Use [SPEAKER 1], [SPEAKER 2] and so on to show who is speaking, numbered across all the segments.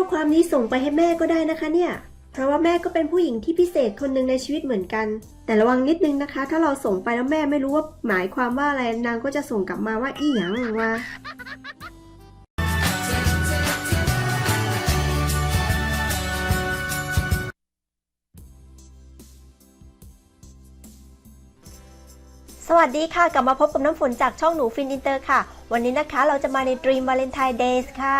[SPEAKER 1] อความนี้ส่งไปให้แม่ก็ได้นะคะเนี่ย เพราะว่าแม่ก็เป็นผู้หญิงที่พิเศษคนหนึ่งในชีวิตเหมือนกัน แต่ระวังนิดนึงนะคะ ถ้าเราส่งไปแล้วแม่ไม่รู้ว่าหมายความว่าอะไรนางก็จะส่งกลับมาว่าอีหยังว่าสวัสดีค่ะ กลับมาพบกับน้ำฝนจากช่องหนูฟินอินเตอร์ค่ะ วันนี้นะคะเราจะมาใน Dream Valentine Days ค่ะ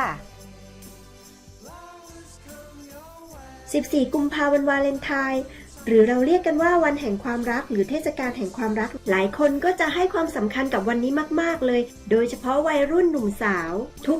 [SPEAKER 1] 14 กุมภาพันธ์วาเลนไทน์หรือเราเรียกกันว่าวันแห่งความรักหรือเทศกาลแห่งความรัก หลายคนก็จะให้ความสำคัญกับวันนี้มาก ๆ เลย โดยเฉพาะวัยรุ่นหนุ่มสาว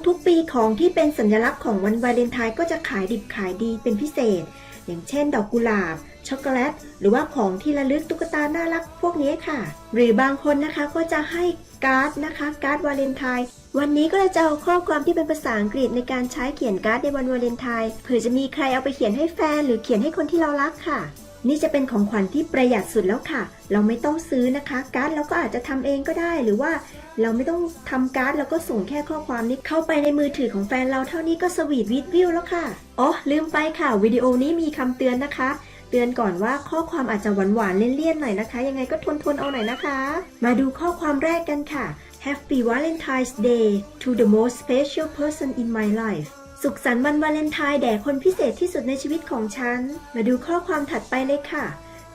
[SPEAKER 1] ทุกๆ ปีของที่เป็นสัญลักษณ์ของวันวาเลนไทน์ก็จะขายดิบขายดีเป็นพิเศษ อย่างเช่น ดอกกุหลาบ ช็อกโกแลต หรือว่าของที่ระลึกตุ๊กตาน่ารักพวกนี้ค่ะ หรือบางคนนะคะก็จะให้การ์ดนะคะ การ์ดวาเลนไทน์วันนี้ก็จะเอาข้อความที่เป็นภาษาอังกฤษในการใช้เขียนการ์ดในวันวาเลนไทน์เผื่อจะมีใครเอาไปเขียนให้แฟน หรือเขียนให้คนที่เรารักค่ะ นี่จะเป็นของขวัญที่ประหยัดสุดแล้วค่ะ เราไม่ต้องซื้อนะคะ การ์ดเราก็อาจจะทำเองก็ได้ หรือว่าเราไม่ต้องทำการ์ดเราก็ส่งแค่ข้อความนี้เข้าไปในมือถือของแฟนเราเท่านี้ก็สวีทวิดวิวแล้วค่ะ อ๋อ ลืมไปค่ะ วิดีโอนี้มีคำเตือนนะคะ เตือนก่อนว่าข้อความอาจจะหวานหวานๆเลี่ยนๆหน่อยนะคะ ยังไงก็ทนทนๆเอาหน่อยนะคะ มาดูข้อความแรกกันค่ะ Happy Valentine's Day to the most special person in my life สุขสันต์วันวาเลนไทน์แด่คนพิเศษที่สุดในชีวิตของฉัน มาดูข้อความถัดไปเลยค่ะ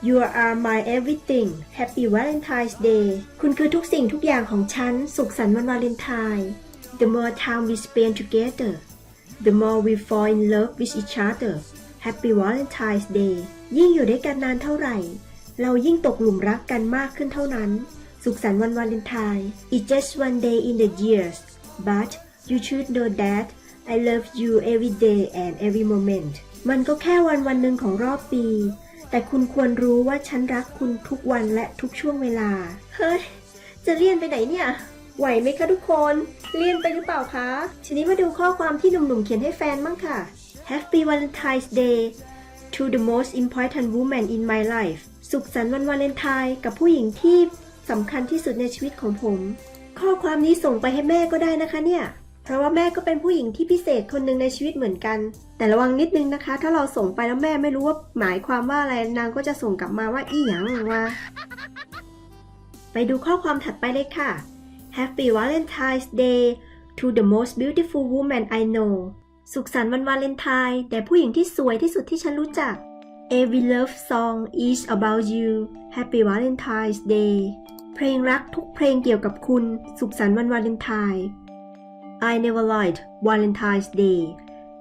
[SPEAKER 1] You are my everything Happy Valentine's Day คุณคือทุกสิ่งทุกอย่างของฉัน สุขสันต์วันวาเลนไทน์ The more time we spend together the more we fall in love with each other Happy Valentine's Day ยิ่งอยู่ด้วยกันนานเท่าไหร่ เรายิ่งตกหลุมรักกันมากขึ้นเท่านั้น สุขสันต์วันวาเลนไทน์ It's just one day in the years but you should know that I love you every day and every moment มันก็แค่วันวันหนึ่งของรอบปี แต่คุณควรรู้ว่าฉันรักคุณทุกวันและทุกช่วงเวลา เฮ้ย จะเลี่ยนไปไหนเนี่ย ไหวไหมคะทุกคน เลี่ยนไปหรือเปล่าคะ ทีนี้มาดูข้อความที่หนุ่มๆเขียนให้แฟนบ้างค่ะ Happy Valentine's Day to the most important woman in my life สุขสันต์วันวาเลนไทน์กับผู้หญิงที่สำคัญที่สุดในชีวิตของผม ข้อความนี้ส่งไปให้แม่ก็ได้นะคะเนี่ย เพราะว่าแม่ก็เป็นผู้หญิงที่พิเศษคนหนึ่งในชีวิตเหมือนกัน แต่ระวังนิดนึงนะคะ ถ้าเราส่งไปแล้วแม่ไม่รู้ว่าหมายความว่าอะไรนางก็จะส่งกลับมาว่าอีหยังว่าไปดูข้อความถัดไปเลยค่ะ Happy Valentine's Day to the most beautiful woman I know สุขสันต์วันวาเลนไทน์แด่ผู้หญิงที่สวยที่สุดที่ฉันรู้จัก Every love song is about you Happy Valentine's Day เพลงรักทุกเพลงเกี่ยวกับคุณ สุขสันต์วันวาเลนไทน์ I never liked Valentine's Day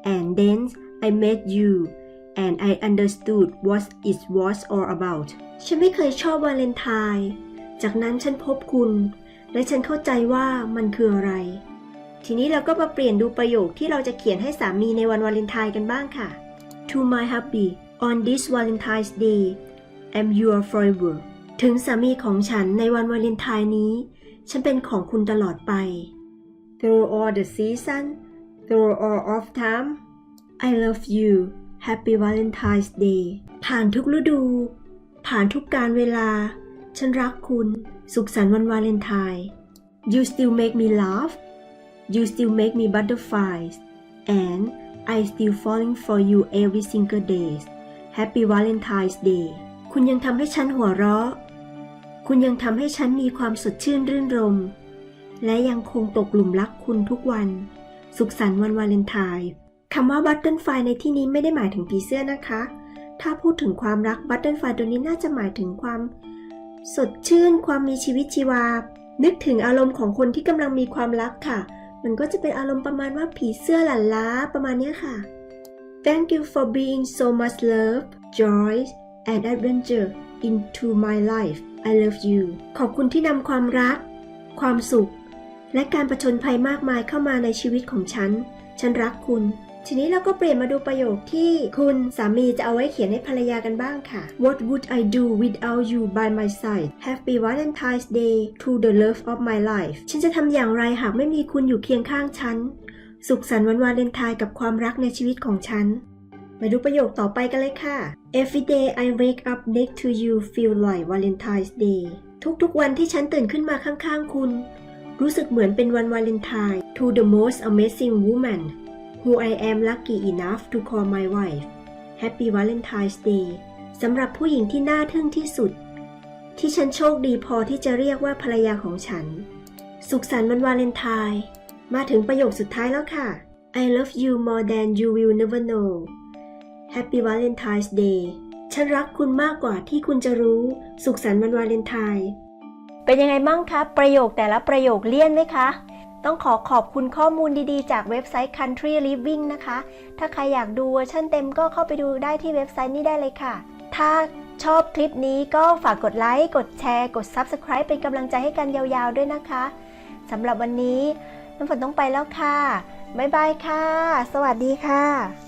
[SPEAKER 1] and then I met you and I understood what it was all about ฉันไม่เคยชอบวาเลนไทน์จากนั้นฉันพบคุณ และฉันเข้าใจว่ามันคืออะไร ทีนี้เราก็มาเปลี่ยนดูประโยคที่เราจะเขียนให้สามีในวันวาเลนไทน์กันบ้างค่ะ To my hubby on this Valentine's Day I'm your forever ถึงสามีของฉันในวันวาเลนไทน์นี้ ฉันเป็นของคุณตลอดไป Through all the season through all of time I love you Happy Valentine's Day ผ่านทุกฤดู ผ่านทุกการเวลา ฉันรักคุณ สุขสันต์วันวาเลนไทน์ You still make me laugh You still make me butterflies and I still falling for you every single day Happy Valentine's Day คุณยังทำให้ฉันหัวเราะ คุณยังทำให้ฉันมีความสดชื่นรื่นรม และยังคงตกหลุมรักคุณทุกวัน สุขสันต์วันวาเลนไทน์คำว่าบัตเทิลไฟในที่นี้ไม่ได้หมายถึงผีเสื้อนะคะ ถ้าพูดถึงความรักบัตเทิลไฟตัวนี้น่าจะหมายถึงความ สดชื่น ความมีชีวิตชีวา นึกถึงอารมณ์ของคนที่กำลังมีความรักค่ะ มันก็จะเป็นอารมณ์ประมาณว่าผีเสื้อหลั่นล้าประมาณนี้ค่ะ Thank you for being so much love, joy, and adventure into my life. I love you. ขอบคุณที่นำความรัก ความสุข และการประชนภัยมากมายเข้ามาในชีวิตของฉัน ฉันรักคุณ ทีนี้เราก็เปลี่ยนมาดูประโยคที่คุณสามีจะเอาไว้เขียนให้ภรรยากันบ้างค่ะ What would I do without you by my side Happy Valentine's Day to the love of my life ฉันจะทำอย่างไรหากไม่มีคุณอยู่เคียงข้างฉัน สุขสันต์วันวาเลนไทน์กับความรักในชีวิตของฉันมาดูประโยคต่อไปกันเลยค่ะ Every day I wake up next to you feel like Valentine's Day ทุกๆวันที่ฉันตื่นขึ้นมาข้างๆคุณ รู้สึกเหมือนเป็นวันวาเลนไทน์ To the most amazing woman Who I am lucky enough to call my wife Happy Valentine's Day สำหรับผู้หญิงที่น่าทึ่งที่สุด ที่ฉันโชคดีพอที่จะเรียกว่าภรรยาของฉัน สุขสันต์วันวาเลนไทน์ มาถึงประโยคสุดท้ายแล้วค่ะ I love you more than you will never know Happy Valentine's Day ฉันรักคุณมากกว่าที่คุณจะรู้ สุขสันต์วันวาเลนไทน์ เป็นยังไงบ้างคะ ประโยคแต่ละประโยคเลี่ยนไหมคะ ต้องขอขอบคุณข้อมูลดีๆ จากเว็บไซต์ Country Living นะคะ ถ้าใครอยากดูเวอร์ชันเต็มก็เข้าไปดูได้ที่เว็บไซต์นี้ได้เลยค่ะ ถ้าชอบคลิปนี้ก็ฝากกดไลค์ กดแชร์ กด Subscribe เป็นกำลังใจให้กันยาวๆด้วยนะคะสำหรับวันนี้น้ำฝนต้องไปแล้วค่ะ บ๊ายบายค่ะ สวัสดีค่ะ